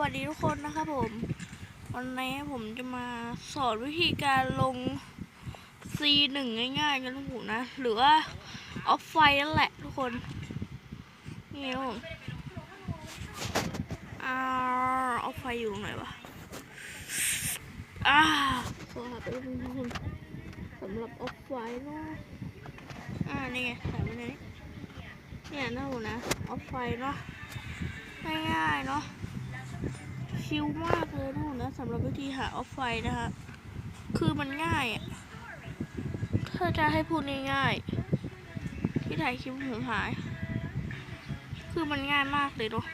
วัสดีทุกคนนะครับผม วันนี้ผมจะมาสอนวิธีการลง C1 ง่ายๆกันทุกคนนะ หรือว่าออฟไฟนั่นแหละทุกคน นี่ครับผมอ่าออฟไฟอยู่ไหนวะอ่าขอหาไปดูทุกคนสำหรับออฟไฟเนาะอ่านี่ไงใส่ไว้ในนี้เนี่ยนะผมนะออฟไฟเนาะง่ายๆเนาะ ชิลมากเลยทุกคนนะสำหรับวิธีหาออฟไฟนะคะ คือมันง่ายอะถ้าจะให้พูดง่ายๆที่ถ่ายคลิปผมหาย คือมันง่ายมากเลยเนาะ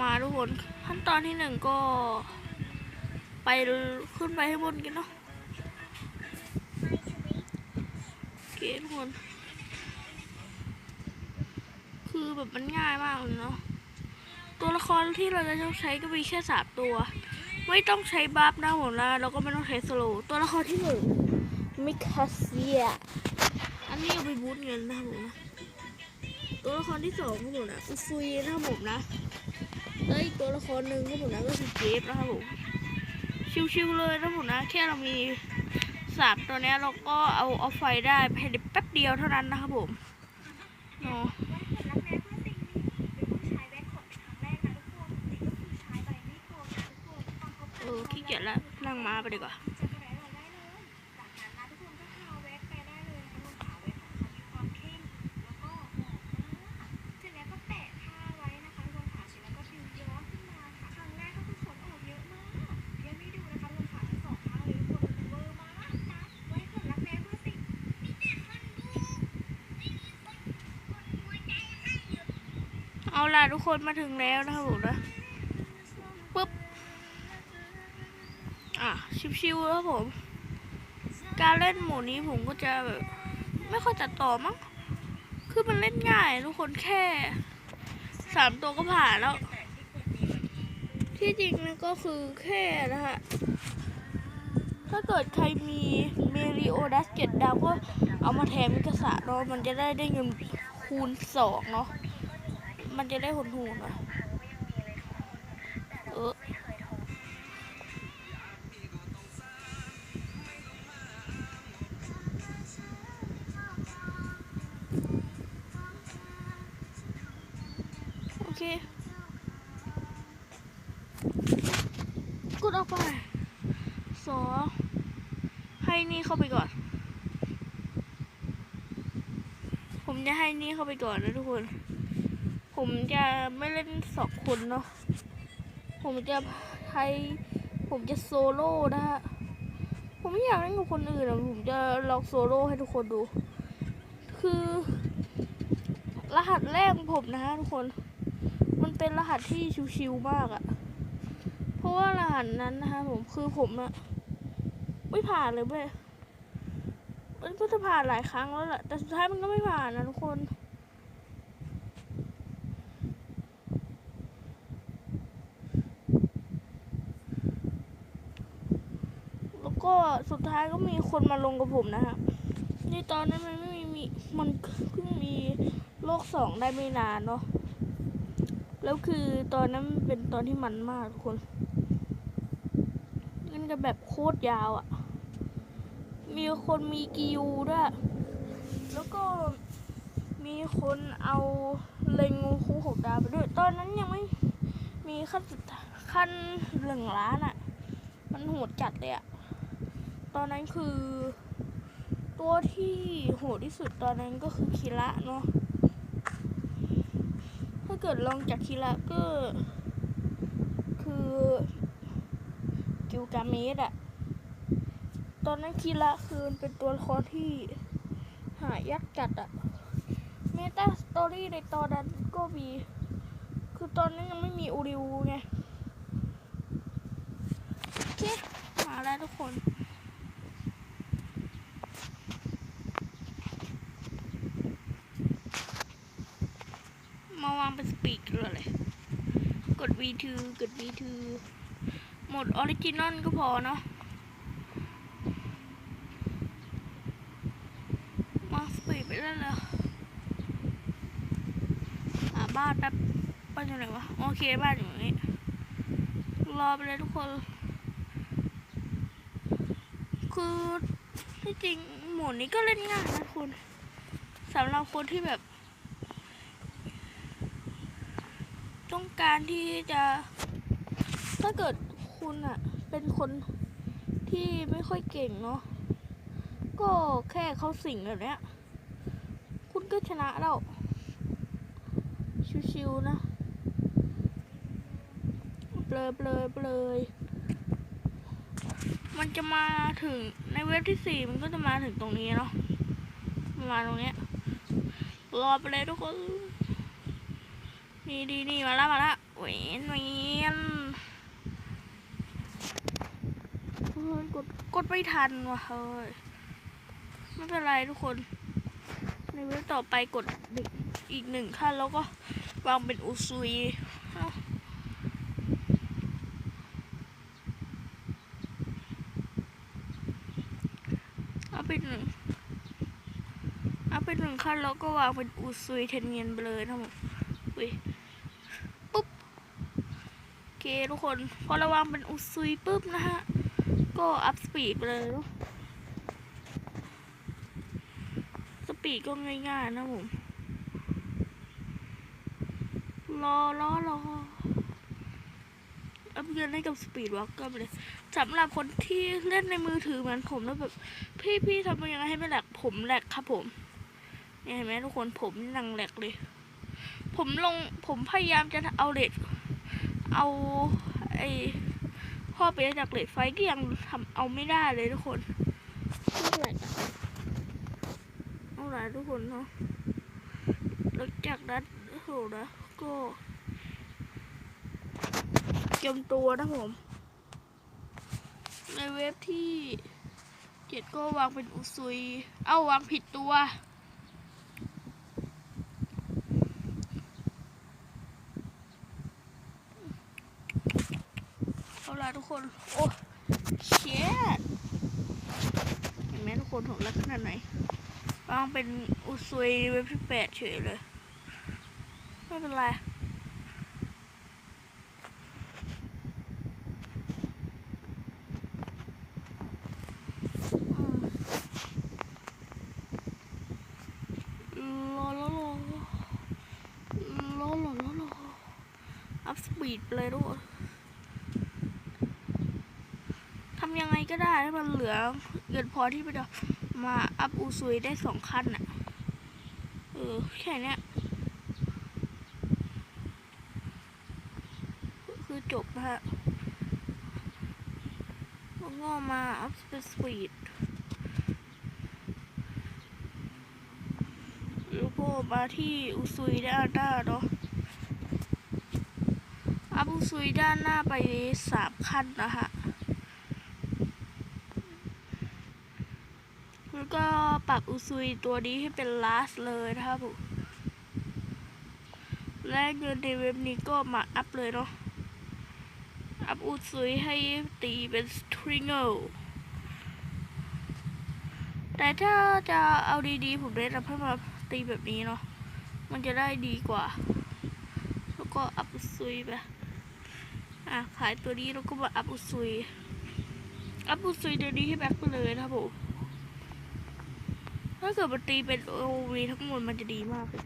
มาทุกคนขั้นตอนที่หนึ่งก็ ไปขึ้นไปให้บนกันเนาะเคทุกคน คือแบบมันง่ายมากเลยเนาะ ตัวละครที่เราจะต้องใช้ก็มีแค่สามตัว ไม่ต้องใช้บัฟนะผมนะแล้วก็ไม่ต้องใช้สโลว์ตัวละครที่หนึ่งมิคาเซียอันนี้เอาไปบูทเงินนะผมนะตัวละครที่สองครับผมนะอุซุยนะครับผมนะแล้วอีกตัวละครหนึ่งครับผมนะก็คือเจฟนะครับผมชิวๆเลยนะผมนะ แค่เรามีสามตัวเนี้ยเราก็เอาออฟไฟได้ภายในแป๊บเดียวเท่านั้นนะครับผมเนาะ เออขี้เกียจแล้ว นั่งม้าไปดีกว่าเอาล่ะทุกคนมาถึงแล้วนะครับผมนะ ชิวๆแล้วผม การเล่นโหมดนี้ผมก็จะแบบไม่ค่อยตัดต่อมั้ง คือมันเล่นง่ายทุกคนแค่สามตัวก็ผ่านแล้ว ที่จริงนะก็คือแค่นะฮะ ถ้าเกิดใครมีเมริโอดัสเจ็ดดาวก็เอามาแทนมิกาสะเนาะมันจะได้ได้เงินคูณสองเนาะ มันจะได้หนหูนอะเออ กดออกไปสอให้นี่เข้าไปก่อน ผมจะให้นี่เข้าไปก่อนนะทุกคน ผมจะไม่เล่นสองคนเนาะ ผมจะให้ผมจะโซโล่นะฮะ ผมไม่อยากเล่นกับคนอื่นอะผมจะลองโซโล่ให้ทุกคนดู คือ รหัสแรกของผมนะฮะทุกคน มันเป็นรหัสที่ชิวๆมากอะ เพราะว่ารหัสนั้นนะคะผมคือผมอะไม่ผ่านเลยเว้ยมันก็จะผ่านหลายครั้งแล้วแหละแต่สุดท้ายมันก็ไม่ผ่านนะทุกคนแล้วก็สุดท้ายก็มีคนมาลงกับผมนะฮะในตอนนั้นมันไม่มี มันเพิ่งมีโลกสองได้ไม่นานเนาะ แล้วคือตอนนั้นเป็นตอนที่มันมากทุกคนเล่นกันแบบโคตรยาวอะ่ะ มีคนมีกิวด้วย แล้วก็มีคนเอาเลงงูคู่หกดาวไปด้วย ตอนนั้นยังไม่มีขั้นสุดขั้นหนึ่งล้านอะ่ะ มันโหดจัดเลยอะ่ะ ตอนนั้นคือ ตัวที่โหดที่สุดตอนนั้นก็คือคิระเนาะ เกิดลองจากคิระก็ คือกิวกาเมสอะตอนนั้นคิระคือเป็นตัวละครที่หายากจัดอะเมตาสตอรี่ในตอนนั้นก็มี คือตอนนั้นยังไม่มีอูริวไง โอเค มาแล้วทุกคน มาวางเป็นสปีกเกอร์เลย กด V2 กด V2 หมดออริจินอลก็พอเนาะมาสปีดไปแล้วเหรอหาบ้านแป๊บบ้านอยู่ไหนวะ โอเคบ้านอยู่ตรงนี้รอไปเลยทุกคน คือที่จริงหมวดนี้ก็เล่นง่ายนะคุณสำหรับคนที่แบบ ต้องการที่จะ ถ้าเกิดคุณอะเป็นคนที่ไม่ค่อยเก่งเนาะก็แค่เขาสิงแบบเนี้ย คุณก็ชนะแล้ว ชิวๆนะเบลอเบลอเบลอมันจะมาถึงในเว็บที่สี่มันก็จะมาถึงตรงนี้เนาะมาตรงเนี้ยรอไปเลยทุกคน นี่ดีนี่มาแล้วมาแล้วเวนเวนเฮ้ยกดกดไม่ทันว่ะเฮ้ยไม่เป็นไรทุกคน ในเว็บต่อไปกดอีกหนึ่งขั้นแล้วก็วางเป็นอุซุยเอาเป็นหนึ่งเอาเป็นหนึ่งขั้นแล้วก็วางเป็นอุซุยเทนเงียนไปเลยนะผมดอุ้ย ทุกคน พอราวางเป็นอุซุยปุ๊บนะฮะ ก็อัพสปีดไปเลยสปีดก็ง่ายๆนะผมรอรอรออัพเงินให้กับสปีดวอล์กเกอร์ไปเลยสำหรับคนที่เล่นในมือถือเหมือนผมแล้วแบบ พี่พี่ทำยังไงให้ไม่แหลกผมแหลกครับผมเห็นไหมทุกคนผมนี่นังแหลกเลย ผมลงผมพยายามจะเอาเลด เอาไอพ่อไปจากเลดไฟก็ยังทำเอาไม่ได้เลยทุกคนไม่แหลาละทุกคนเนาะหลังจากนั้นโหนะก็เตรียมตัวนะผม ในเว็บที่เจ็ดก็วางเป็นอุซุย เอ้าวางผิดตัว เอาล่ะทุก คน โอ้เชียดเห็นไหมทุกคนของรักขนาดไหนวางเป็นอุซุยเว็บที่แปดเฉยเลย ไม่เป็นไรรอรอรอรอรอรอรออัพสปีดเลยด้วยทำยังไงก็ได้ให้มันเหลือเงินพอที่จะมาอัพอูซุยได้สองขั้นน่ะ เออ แค่นี้คือจบนะฮะแล้วก็มาอัพสปีดแล้วก็มาที่อุซุยด้านหน้าเนาะอัพอุซุยด้านหน้าไปสามขั้นนะฮะ แล้วก็ ปรับอุซุยตัวนี้ให้เป็นลาสเลยนะครับผมและเงินในเว็บนี้ก็มาอัพเลยเนาะ อัพอุซุยให้ตีเป็นสตริงเกอร์แต่ถ้าจะเอาดีๆ ผมแนะนำให้มาตีแบบนี้เนาะ มันจะได้ดีกว่า แล้วก็อัพอุซุยไป อะ ขายตัวนี้แล้วก็มาอัพอุซุย อัพอุซุยตัวนี้ให้แบ็คไปเลยนะครับผม ถ้าเกิดมันตีเป็นโอวีทั้งหมดมันจะดีมากเลย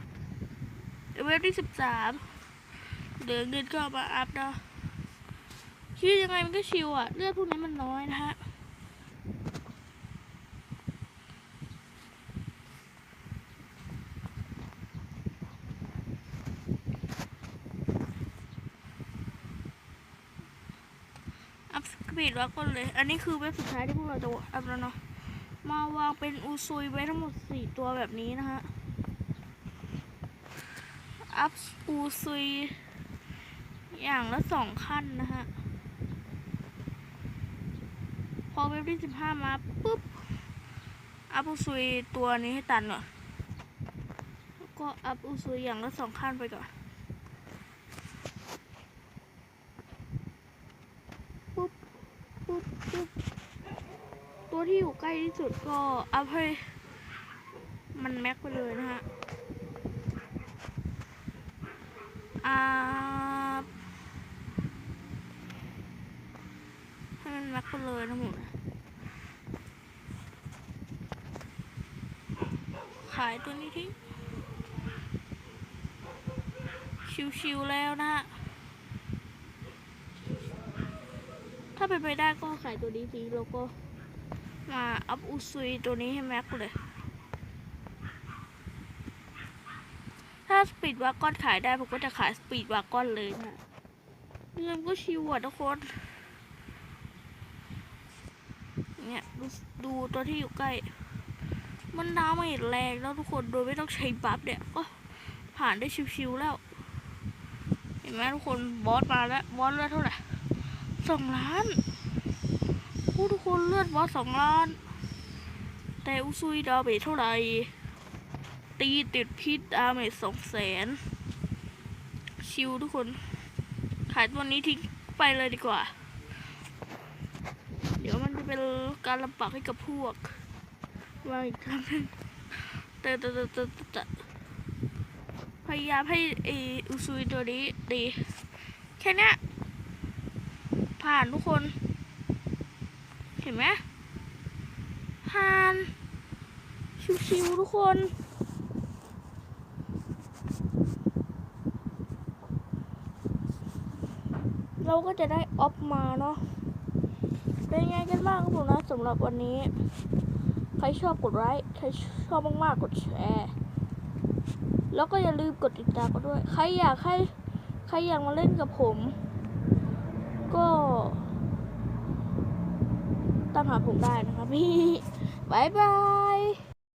เว็บที่สิบสามเดือนเงินก็มาอัพนะชีวิตยังไงมันก็ชิวอะเลือดพวกนี้มันน้อยนะฮะอัพสปีดแล้วก็เลย อันนี้คือเว็บสุดท้ายที่พวกเราจะอัพแล้วเนาะ มาวางเป็นอูซุยไว้ทั้งหมดสี่ตัวแบบนี้นะฮะ อัพอูซุย อย่างละสองขั้นนะฮะ พอเว็บที่สิบห้ามาปุ๊บ อัพอูซุยตัวนี้ให้ตันก่อนแล้วก็อัพอูซุยอย่างละสองขั้นไปก่อนปุ๊บปุ๊บปุ๊บ ตัวที่อยู่ใกล้ที่สุดก็อัพให้มันแม็กไปเลยนะฮะอ่าแม็กไปเลยนะผมดขายตัวนี้ทิ้งชิวๆแล้วนะฮะ ถ้าเป็นไปได้ก็ขายตัวนี้ทิ้งแล้วก็ มาอัพอุซุยตัวนี้ให้แม็กเลย ถ้าสปีดวากอนขายได้ ผมก็จะขายสปีดวากอนเลยนะเรื่องก็ชิวอะทุกคน เนี่ยดูดูตัวที่อยู่ใกล้ มันน้ำไม่แรงแล้วทุกคนโดยไม่ต้องใช้บัฟเนี่ยก็ผ่านได้ชิวๆแล้ว เห็นไหมทุกคนบอสมาแล้ว บอสเลือดเท่าไหร่สองล้าน ผู้ทุกคนเลือดบอสสองล้าน แต่อุซุยดาเมจเท่าไหร่ ตีติดพิษดาเมจสองแสน ชิวทุกคน ขายตัวนี้ทิ้งไปเลยดีกว่า เดี๋ยวมันจะเป็นการลำบากให้กับพวกมาอีกครั้งนึงแต่แต่แต่แต่พยายามให้ไออุซุยตัวนี้ดี แค่นี้ผ่านทุกคน เห็นไหมผ่านชิวๆทุกคนเราก็จะได้ออฟมาเนาะ เป็นไงกันบ้างครับผมนะสำหรับวันนี้ ใครชอบกดไลค์ใครชอบมากๆกดแชร์ แล้วก็อย่าลืมกดติดตามกันด้วย ใครอยากให้ ใครอยากมาเล่นกับผม ก็ ตามหาผมได้นะครับพี่บายบาย